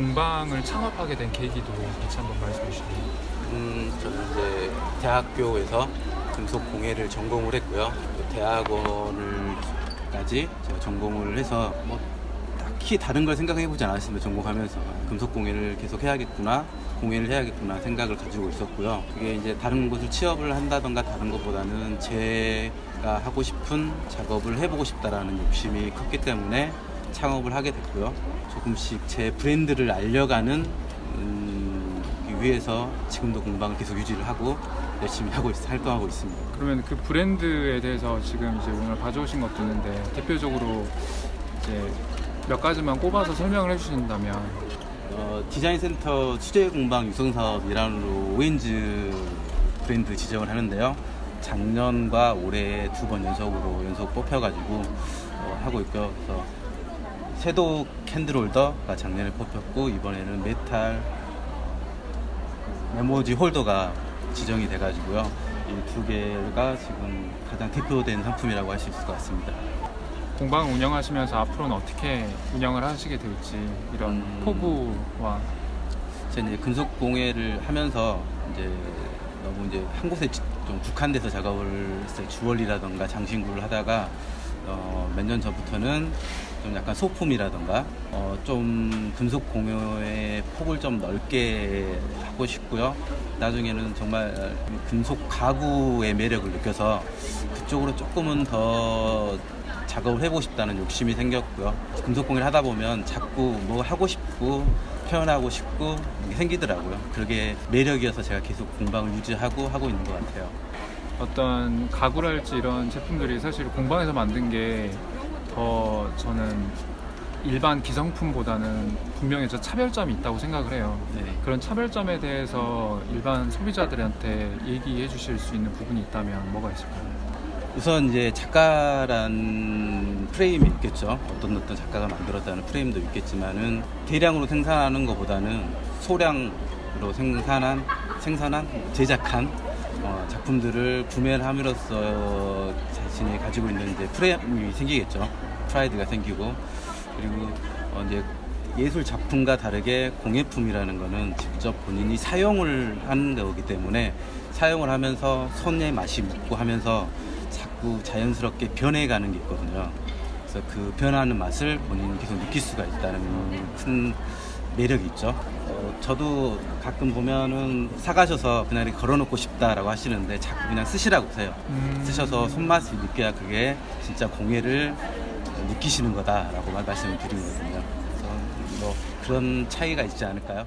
공방을 창업하게 된 계기도 같이 한번 말씀해 주시면. 음, 저는 이제 대학교에서 금속 공예를 전공을 했고요. 또 대학원을까지 제가 전공을 해서 뭐 딱히 다른 걸 생각해 보지 않았습니다. 전공하면서 금속 공예를 계속 해야겠구나, 공예를 해야겠구나 생각을 가지고 있었고요. 그게 이제 다른 곳을 취업을 한다던가 다른 것보다는 제가 하고 싶은 작업을 해보고 싶다라는 욕심이 컸기 때문에 창업을 하게 됐고요. 조금씩 제 브랜드를 알려가는 음, 그 위해서 지금도 공방을 계속 유지를 하고 열심히 하고 있, 활동하고 있습니다. 그러면 그 브랜드에 대해서 지금 이제 오늘 가져오신 것도 있는데 대표적으로 이제 몇 가지만 꼽아서 설명을 해주신다면 어, 디자인 센터 수제 공방 유성 사업 일환으로 오렌즈 브랜드 지정을 하는데요. 작년과 올해 두 번 연속으로 연속 뽑혀가지고 어, 하고 있고요. 그래서 섀도우 캔들홀더가 작년에 뽑혔고 이번에는 메탈 어, 메모지 홀더가 지정이 돼가지고요. 이 두 개가 지금 가장 대표된 상품이라고 할 수 있을 것 같습니다. 공방 운영하시면서 앞으로는 어떻게 운영을 하시게 될지 이런 음. 포부와 제가 이제 금속 공예를 하면서 이제 너무 이제 한 곳에 지- 좀 국한돼서 작업을 했어요. 주얼리라던가 장신구를 하다가 어, 몇 년 전부터는 좀 약간 소품이라던가 어, 좀 금속 공예의 폭을 좀 넓게 하고 싶고요. 나중에는 정말 금속 가구의 매력을 느껴서 그쪽으로 조금은 더 작업을 해보고 싶다는 욕심이 생겼고요. 금속 공예를 하다 보면 자꾸 뭐 하고 싶고 표현하고 싶고 생기더라고요. 그게 매력이어서 제가 계속 공방을 유지하고 하고 있는 것 같아요. 어떤 가구랄지 이런 제품들이 사실 공방에서 만든 게 더 저는 일반 기성품보다는 분명히 저 차별점이 있다고 생각을 해요. 네. 그런 차별점에 대해서 일반 소비자들한테 얘기해 주실 수 있는 부분이 있다면 뭐가 있을까요? 우선 이제 작가란 프레임이 있겠죠. 어떤 어떤 작가가 만들었다는 프레임도 있겠지만은 대량으로 생산하는 것보다는 소량으로 생산한 생산한 제작한 어, 작품들을 구매를 함으로써 자신이 가지고 있는 이제 프레임이 생기겠죠. 프라이드가 생기고 그리고 어, 이제 예술 작품과 다르게 공예품이라는 거는 직접 본인이 사용을 하는 거기 때문에 사용을 하면서 손에 맛이 묻고 하면서 자꾸 자연스럽게 변해가는 게 있거든요. 그래서 그 변하는 맛을 본인이 계속 느낄 수가 있다는 큰 매력이 있죠. 어, 저도 가끔 보면은 사가셔서 그냥 이렇게 걸어놓고 싶다라고 하시는데 자꾸 그냥 쓰시라고 하세요. 음. 쓰셔서 손맛을 느껴야 그게 진짜 공예를 느끼시는 거다라고 말씀을 드리거든요. 그래서 뭐 그런 차이가 있지 않을까요?